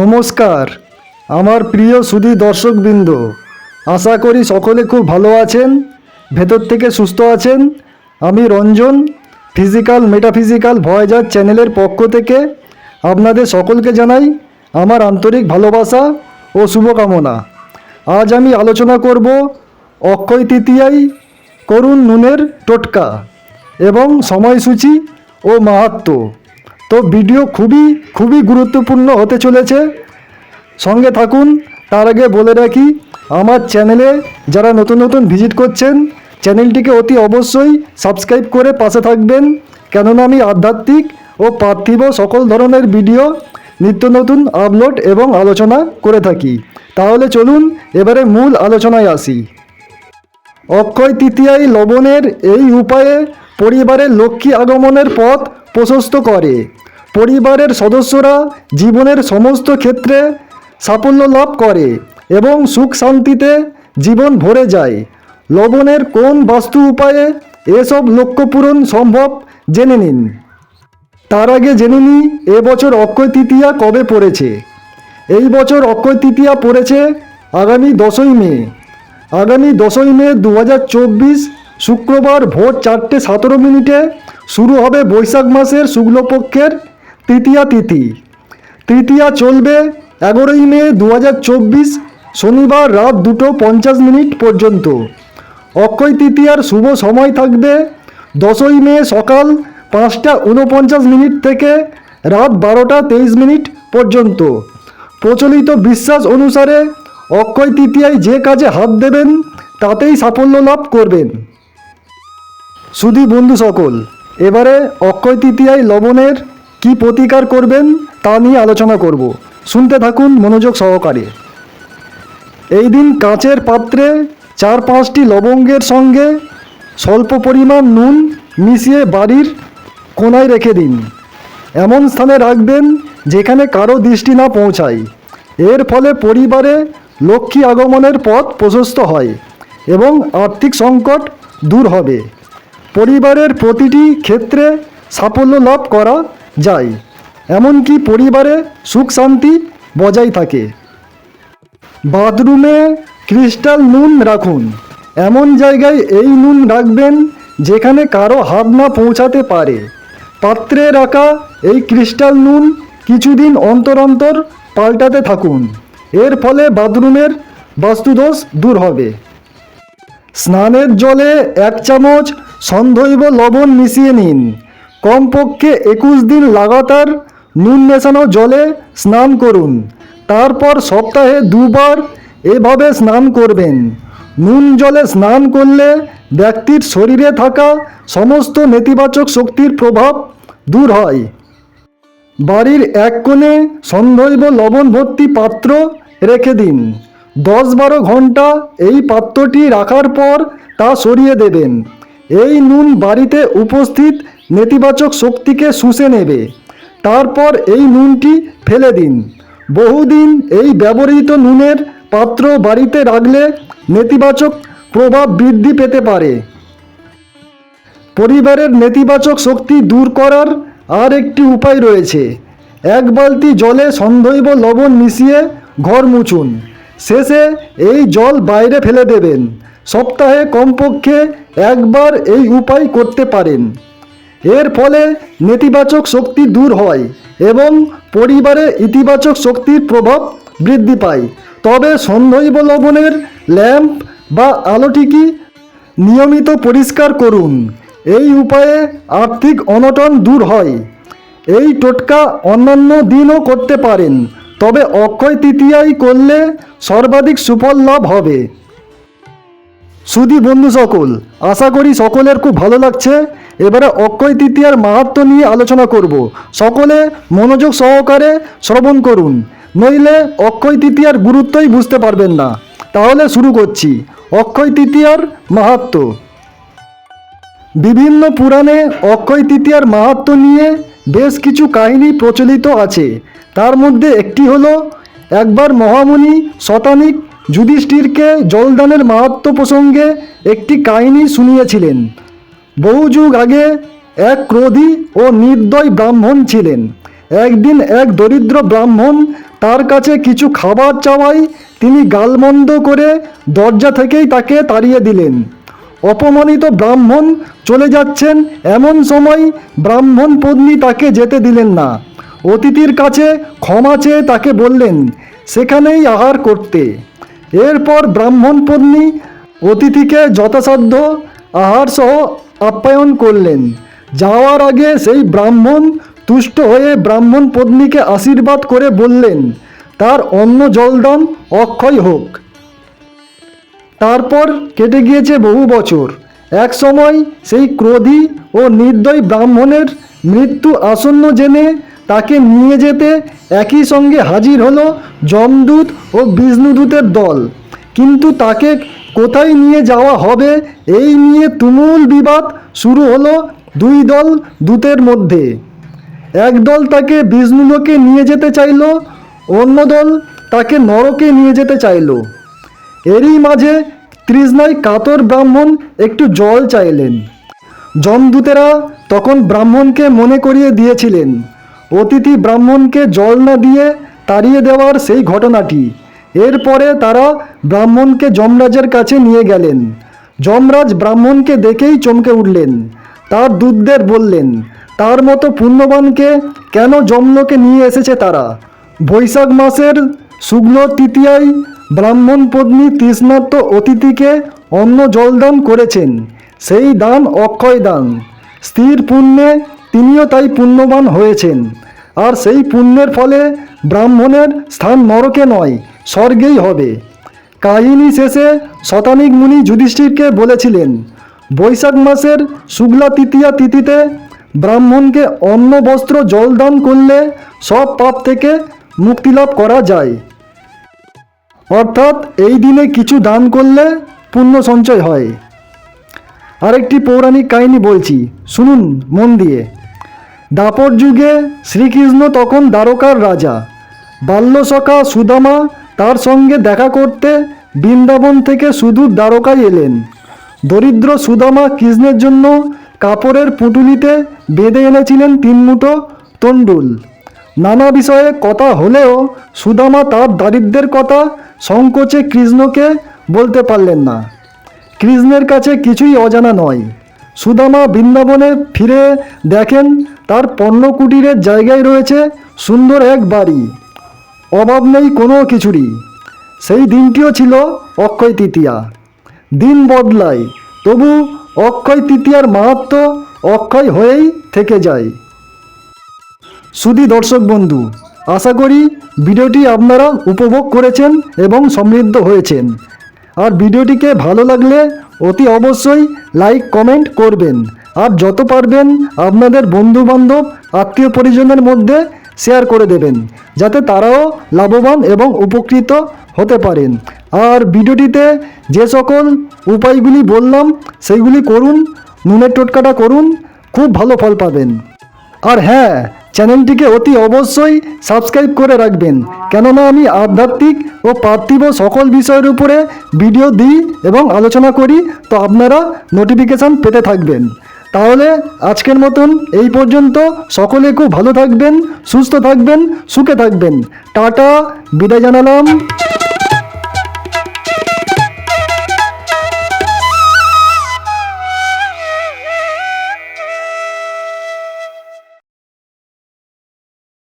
নমস্কার। আমার প্রিয় সুধী দর্শকবৃন্দ, আশা করি সকলে খুব ভালো আছেন, ভেতর থেকে সুস্থ আছেন। আমি রঞ্জন ফিজিক্যাল মেটাফিজিক্যাল ভয়েজার চ্যানেলের পক্ষ থেকে আপনাদের সকলকে জানাই আমার আন্তরিক ভালোবাসা ও শুভকামনা। আজ আমি আলোচনা করব অক্ষয় তৃতীয়াই করুণ নুনের টোটকা এবং সময়সূচি ও মাহাত্ম্য তো ভিডিও খুবই খুবই গুরুত্বপূর্ণ হতে চলেছে। সঙ্গে থাকুন, তার আগে বলে রাখি, আমার চ্যানেলে যারা নতুন নতুন ভিজিট করছেন, চ্যানেলটিকে অতি অবশ্যই সাবস্ক্রাইব করে পাশে থাকবেন। কেননা আমি আধ্যাত্মিক ও পার্থিব সকল ধরনের ভিডিও, নিত্য নতুন আপলোড এবং আলোচনা করে থাকি। তাহলে চলুন, এবারে মূল আলোচনায় আসি। অক্ষয় তৃতীয়ায় লবণের এই উপায়ে পরিবারের লক্ষ্মী আগমনের পথ প্রশস্ত করে। পরিবারের সদস্যরা জীবনের সমস্ত ক্ষেত্রে সাফল্য লাভ করে এবং সুখ শান্তিতে জীবন ভরে যায়। লবণের কোন বাস্তু উপায়ে এসব লক্ষ্য পূরণ সম্ভব জেনে নিন। তার আগে জেনে নিই এবছর অক্ষয় তৃতীয়া কবে পড়েছে? এই বছর অক্ষয় তৃতীয়া পড়েছে আগামী দশই মে। আগামী দশই মে দু হাজার চব্বিশ শুক্রবার ভোর চারটে সতেরো মিনিটে শুরু হবে বৈশাখ মাসের শুক্লপক্ষের তৃতীয়া তিথি। তৃতীয়া চলবে এগারোই মে দু হাজার চব্বিশ শনিবার রাত দুটো পঞ্চাশ মিনিট পর্যন্ত। অক্ষয় তৃতীয়ার শুভ সময় থাকবে দশই মে সকাল পাঁচটা উনপঞ্চাশ মিনিট থেকে রাত বারোটা তেইশ মিনিট পর্যন্ত। প্রচলিত বিশ্বাস অনুসারে অক্ষয় তৃতীয়ায় যে কাজে হাত দেবেন, তাতেই সাফল্য লাভ করবেন। সুধী বন্ধু সকল, এবারে অক্ষয় তৃতীয়ায় লবণের কি প্রতিকার করবেন তা নিয়ে আলোচনা করব। শুনতে থাকুন মনোযোগ সহকারে। এই দিন কাঁচের পাত্রে চার পাঁচটি লবঙ্গের সঙ্গে স্বল্প পরিমাণ নুন মিশিয়ে বাড়ির কোনায় রেখে দিন। এমন স্থানে রাখবেন যেখানে কারও দৃষ্টি না পৌঁছায়। এর ফলে পরিবারে লক্ষ্মী আগমনের পথ প্রশস্ত হয় এবং আর্থিক সংকট দূর হবে। পরিবারের প্রতিটি ক্ষেত্রে সাফল্য লাভ করা যায়, এমনকি পরিবারে সুখ শান্তি বজায় থাকে। বাথরুমে ক্রিস্টাল নুন রাখুন। এমন জায়গায় এই নুন রাখবেন যেখানে কারও হাত না পৌঁছাতে পারে। পাত্রে রাখা এই ক্রিস্টাল নুন কিছুদিন অন্তর অন্তর পাল্টাতে থাকুন। এর ফলে বাথরুমের বাস্তুদোষ দূর হবে। স্নানের জলে এক চামচ সন্ধৈব লবণ মিশিয়ে নিন। কমপক্ষে একুশ দিন লাগাতার নুন মেশানো জলে স্নান করুন। তারপর সপ্তাহে দুবার এভাবে স্নান করবেন। নুন জলে স্নান করলে ব্যক্তির শরীরে থাকা সমস্ত নেতিবাচক শক্তির প্রভাব দূর হয়। বাড়ির এক কোণে সন্ধৈব লবণ ভর্তি পাত্র রেখে দিন। দশ বারো ঘণ্টা এই পাত্রটি রাখার পর তা সরিয়ে দেবেন। এই নুন বাড়িতে উপস্থিত নেতিবাচক শক্তিকে শুষে নেবে। তারপর এই নুনটি ফেলে দিন। বহুদিন এই ব্যবহৃত নুনের পাত্র বাড়িতে রাখলে নেতিবাচক প্রভাব বৃদ্ধি পেতে পারে। পরিবারের নেতিবাচক শক্তি দূর করার আর একটি উপায় রয়েছে। এক বালতি জলে সন্ধৈব লবণ মিশিয়ে ঘর মুছুন। শেষে এই জল বাইরে ফেলে দেবেন। সপ্তাহে কমপক্ষে একবার এই উপায় করতে পারেন। এর ফলে নেতিবাচক শক্তি দূর হয় এবং পরিবারে ইতিবাচক শক্তির প্রভাব বৃদ্ধি পায়। তবে সন্ধৈব লবণের ল্যাম্প বা আলোটিকি নিয়মিত পরিষ্কার করুন। এই উপায়ে আর্থিক অনটন দূর হয়। এই টোটকা অন্যান্য দিনও করতে পারেন। তবে অক্ষয় তৃতীয়ায় করলে সর্বাধিক সুফল লাভ হবে। সুধী বন্ধু সকল, আশা করি সকলের খুব ভালো লাগছে। এবারে অক্ষয় তৃতীয়ার মাহাত্ম নিয়ে আলোচনা করব। সকলে মনোযোগ সহকারে শ্রবণ করুন, নইলে অক্ষয় তৃতীয়ার গুরুত্বই বুঝতে পারবেন না। তাহলে শুরু করছি, অক্ষয় তৃতীয়ার মাহাত্ম। বিভিন্ন পুরাণে অক্ষয় তৃতীয়ার মাহাত্ম নিয়ে বেশ কিছু কাহিনী প্রচলিত আছে। তার মধ্যে একটি হলো, একবার মহামুনি শতানিক যুধিষ্ঠিরকে জলদানের মাহাত্ম প্রসঙ্গে একটি কাহিনী শুনিয়েছিলেন। বহু যুগ আগে এক ক্রোধী ও নির্দয় ব্রাহ্মণ ছিলেন। একদিন এক দরিদ্র ব্রাহ্মণ তার কাছে কিছু খাবার চাওয়াই তিনি গালমন্দ করে দরজা থেকেই তাকে তাড়িয়ে দিলেন। অপমানিত ব্রাহ্মণ চলে যাচ্ছেন, এমন সময় ব্রাহ্মণ পত্নী তাকে যেতে দিলেন না। অতিথির কাছে ক্ষমা চেয়ে তাকে বললেন, সেখানেই আহার করতে। এরপর ব্রাহ্মণ পত্নী অতিথিকে যথাসাধ্য আহার সহ আপ্যায়ন করলেন। যাওয়ার আগে সেই ব্রাহ্মণ তুষ্ট হয়ে ব্রাহ্মণ পত্নীকে আশীর্বাদ করে বললেন, তার অন্ন জলদান অক্ষয় হোক। তারপর কেটে গিয়েছে বহু বছর। এক সময় সেই ক্রোধী ও নির্দয় ব্রাহ্মণের মৃত্যু আসন্ন জেনে তাকে নিয়ে যেতে একই সঙ্গে হাজির হলো যমদূত ও বিষ্ণুদূতের দল। কিন্তু তাকে কোথায় নিয়ে যাওয়া হবে, এই নিয়ে তুমুল বিবাদ শুরু হলো দুই দল দূতের মধ্যে। এক দল তাকে বিষ্ণুলোকে নিয়ে যেতে চাইলো, অন্য দল তাকে নরকে নিয়ে যেতে চাইলো। এরই মাঝে তৃষ্ণায় কাতর ব্রাহ্মণ একটু জল চাইলেন। যমদূতেরা তখন ব্রাহ্মণকে মনে করিয়ে দিয়েছিলেন। অতিথি ব্রাহ্মণকে জল না দিয়ে তাড়িয়ে দেওয়ার সেই ঘটনাটি। এরপরে তারা ব্রাহ্মণকে যমরাজের কাছে নিয়ে গেলেন। যমরাজ ব্রাহ্মণকে দেখেই চমকে উঠলেন। তার দূতদের বললেন, তার মতো পুণ্যবানকে কেন যমলোকে নিয়ে এসেছে তারা? বৈশাখ মাসের শুক্ল তৃতীয়ায় ব্রাহ্মণ পত্নী তৃষ্ণার্ত অতিথিকে অন্ন জলদান করেছেন। সেই দান অক্ষয় দান। স্থির পুণ্যে তিনিও তাই পুণ্যবান হয়েছেন। আর সেই পুণ্যের ফলে ব্রাহ্মণের স্থান নরকে নয়, স্বর্গেই হবে। কাহিনী শেষে শতানিক মুনি যুধিষ্ঠিরকে বলেছিলেন, বৈশাখ মাসের শুক্লা তৃতীয়া তিথিতে ব্রাহ্মণকে অন্ন, বস্ত্র জলদান করলে সব পাপ থেকে মুক্তিলাভ করা যায়। অর্থাৎ এই দিনে কিছু দান করলে পুণ্য সঞ্চয় হয়। আরেকটি পৌরাণিক কাহিনী বলছি, শুনুন মন দিয়ে। দাপর যুগে শ্রীকৃষ্ণ তখন দ্বারকার রাজা। বাল্যসখা সুদামা তার সঙ্গে দেখা করতে বৃন্দাবন থেকে সুদূর দ্বারকায় এলেন। দরিদ্র সুদামা কৃষ্ণের জন্য কাপড়ের পুঁটুলিতে বেঁধে এনেছিলেন তিন মুঠো তণ্ডুল। নানা বিষয়ে কথা হলেও সুদামা তার দারিদ্রের কথা সংকোচে কৃষ্ণকে বলতে পারলেন না। কৃষ্ণের কাছে কিছুই অজানা নয়। সুদামা বৃন্দাবনে ফিরে দেখেন তার পণ্য কুটিরের জায়গায় রয়েছে সুন্দর এক বাড়ি। অভাব নেই কোনো কিছুরই সেই দিনটিও ছিল অক্ষয় তৃতীয়া। দিন বদলায়, তবু অক্ষয় তৃতীয়ার মাহাত্ম অক্ষয় হয়েই থেকে যায়। সুধী দর্শক বন্ধু, আশা করি ভিডিওটি আপনারা উপভোগ করেছেন এবং সমৃদ্ধ হয়েছেন। আর ভিডিওটিকে ভালো লাগলে অতি অবশ্যই লাইক কমেন্ট করবেন। আর যত পারবেন আপনাদের বন্ধুবান্ধব, আত্মীয় পরিজনের মধ্যে শেয়ার করে দেবেন, যাতে তারাও লাভবান এবং উপকৃত হতে পারেন। আর ভিডিওটিতে যে সকল উপায়গুলি বললাম, সেইগুলি করুন, নুনের টোটকাটা করুন, খুব ভালো ফল পাবেন। আর হ্যাঁ চ্যানেলটিকে অতি অবশ্যই সাবস্ক্রাইব করে রাখবেন। কেননা আমি আধ্যাত্মিক ও পার্থিব সকল বিষয়ের উপরে ভিডিও দিই এবং আলোচনা করি, তো আপনারা নোটিফিকেশান পেতে থাকবেন। তাহলে আজকের মতন এই পর্যন্ত। সকলে খুব ভালো থাকবেন, সুস্থ থাকবেন, সুখে থাকবেন। টাটা, বিদায় জানালাম।